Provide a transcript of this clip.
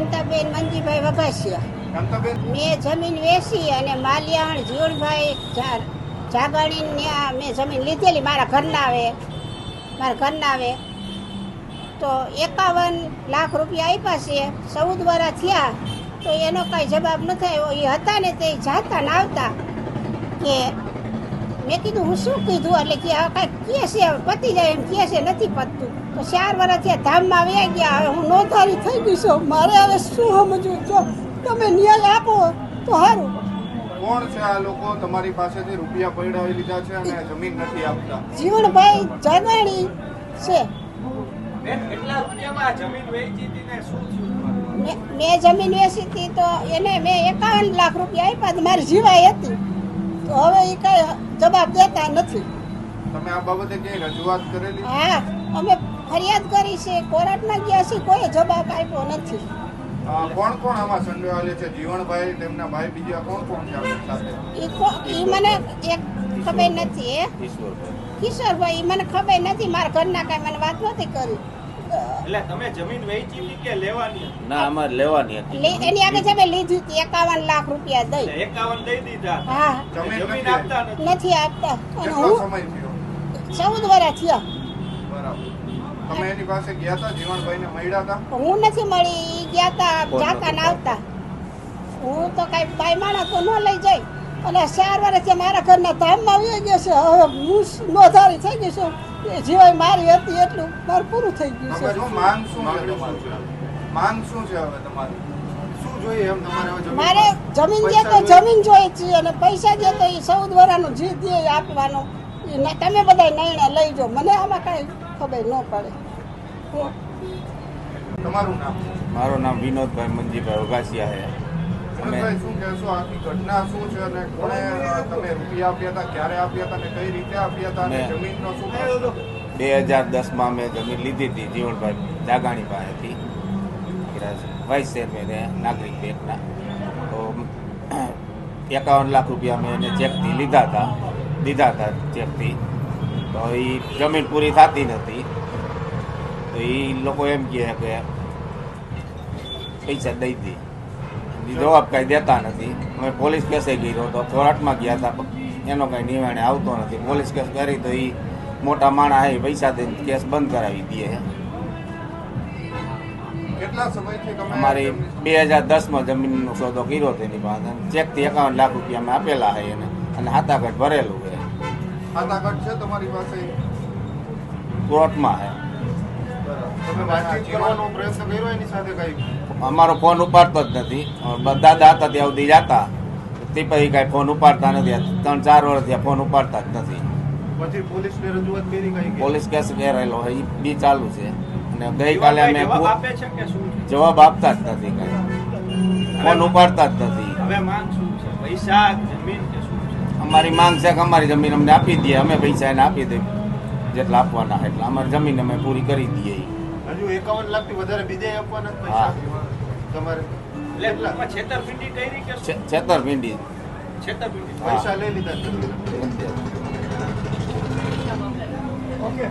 કાંતાબેન મંજીભાઈ વભાસિયા. મેં જમીન વેચી અને માલિયાણ જીવણભાઈ જાગણી ત્યાં મેં જમીન લીધેલી મારા ઘરના આવે. મારા ઘરના આવે. તો એકાવન લાખ રૂપિયા આપ્યા છે. ચૌદ વર્ષ થયા. તો એનો કાંઈ જવાબ ન થયો. એ હતા ને તે જાતા ને આવતા કે મેં કીધું હું શું કીધું? એટલે કે આ કાંઈ કે છે પતી જાય એમ કે છે નથી પતતું. તો ચાર વર્ષ ત્યાં ધામમાં વ્યા ગયા હવે હું નોંધારી થઈ ગઈ છું મારે હવે શું સમજવું? જો તમે ન્યાય આપો તો સારું કોણ છે આ લોકો? તમારી પાસેથી રૂપિયા પડાવી લીધા છે અને જમીન નથી આપતા? જીવણભાઈ જાગાણી છે. બેન કેટલા રૂપિયામાં જમીન વેચી હતી ને શું થયું? તમારું? મેં જમીન વેચી હતી તો એને મેં એકાવન લાખ રૂપિયા આપ્યા તો મારી જીવાય હતી. તો હવે એ કાંઈ જવાબ દેતા નથી. તમે આ બાબતે કઈ રજૂઆત કરેલી? હા અમે ફરિયાદ કરી છે કોર્ટમાં ગયા છે કોઈ જવાબ આપ્યો નથી. કોણ કોણ આમાં સંડોવાયેલા છે? જીવણભાઈ તેમના ભાઈ બીજા કોણ કોણ છે આપણી સાથે? એ મને એક ખબર નથી હે? કિશોરભાઈ. ઈ મને ખબર નથી મારા ઘરના કાંઈ મને વાત નથી કરી. એટલે તમે જમીન વેચી કે લેવાની ના અમારે લેવાની હતી. એની આગળ છે લીધી હતી એકાવન લાખ રૂપિયા દઈ. એટલે એકાવન દઈ દીધા હા. જમીન જમીન આપતા નથી. નથી આપતા. અને હું સમય થયો? ચૌદ વર્ષ થયા. બરાબર. તમે એની પાસે ગયા હતા જીવણભાઈને મળ્યા હતા? હું નથી મળી ગયા તા કોણ જાતા નતું? આવતા. હું તો કઈ બાઈ માણસ તો ન લઈ જાય. અને ચાર વર્ષથી મારા ઘરના ધામમાં આવી ગયો છે હવે હું નોધારી થઈ ગઈ છું. એ જીવાય મારી હતી એટલું મારું પૂરું થઈ ગયું છે. જો માંગ શું છે માંગ શું છે હવે તમારી? એમ તમારે મારે જમીન જે તો જમીન જોઈએ છે અને પૈસા દે તો એ ચૌદ વર્ષનું જે દે એ આપવાનો તમે બધા નિર્ણય લઈ જાઓ. મને આમાં કાંઈ ખબર ન પડે. તમારું નામ? મારું નામ વિનોદભાઈ મંજીભાઈ વઘાસિયા છે. અમે શું કહેશો? આખી ઘટના શું છે અને કોણે તમે રૂપિયા આપ્યા હતા ક્યારે આપ્યા હતા અને કઈ રીતે આપ્યા હતા અને જમીનનો શું બે હજાર દસમાં મેં જમીન લીધી હતી જીવણભાઈ જાગાણી પાસેથી. વાઇસ ચેરમેન નાગરિક બેંકના. તો એકાવન લાખ રૂપિયા મેં એને ચેકથી લીધા હતા દીધા હતા ચેકથી તો એ જમીન પૂરી થતી નથી. તો એ લોકો એમ કહે કે પૈસા દઈ દી. ઈ જવાબ કાંઈ દેતા નથી. અમે પોલીસ કેસે ગયો તો કોર્ટમાં ગયા હતા પણ એનો કાંઈ નિર્ણય આવતો નથી. પોલીસ કેસ કરી તો એ મોટા માણસ એ પૈસા દઈને કેસ બંધ કરાવી દે. કેટલા સમયથી તમે અમારી જમીન- બે હજાર દસમાં જમીનનો સોદો કર્યો તેની પાસે. ચેકથી એકાવન લાખ રૂપિયા અમે આપેલા છે એને. અને હાથાઘટ ભરેલું છે. ખાતાઘટ છે તમારી પાસે? કોર્ટમાં છે. તમે વાતચીત કરવાનો પ્રયત્ન કર્યો એની સાથે કઈ? અમારો ફોન ઉપાડતો જ નથી. બધા દાદા હતા ત્યાં સુધી જતા. તે પછી કાંઈ ફોન ઉપાડતા નથી. ત્રણ ચાર વર્ષ ત્યાં ફોન ઉપાડતા જ નથી. પછી પોલીસને રજૂઆત કરી કઈ પોલીસ કેસ કરેલો એ બી ચાલુ છે. અને ગઈકાલે અમે જવાબ પુ- આપે છે કે શું છે? જવાબ આપતા જ નથી કાંઈ. ફોન ઉપાડતા જ નથી. હવે માંગ શું છે? પૈસા જમીન કે શું છે? અમારી માંગ છે કે અમારી જમીન અમને આપી દઈએ અમે પૈસા એને આપી દઈએ જેટલા આપવાના એટલા. અમારી જમીન અમે પૂરી કરી દઈએ. હજુ એકાવન લાખથી વધારે બીજે આપવાના પૈસા. તમારે છેતરપિંડી કરી કે છેતરપિંડી. છેતરપિંડી. પૈસા લઈ લીધા. ઓકે.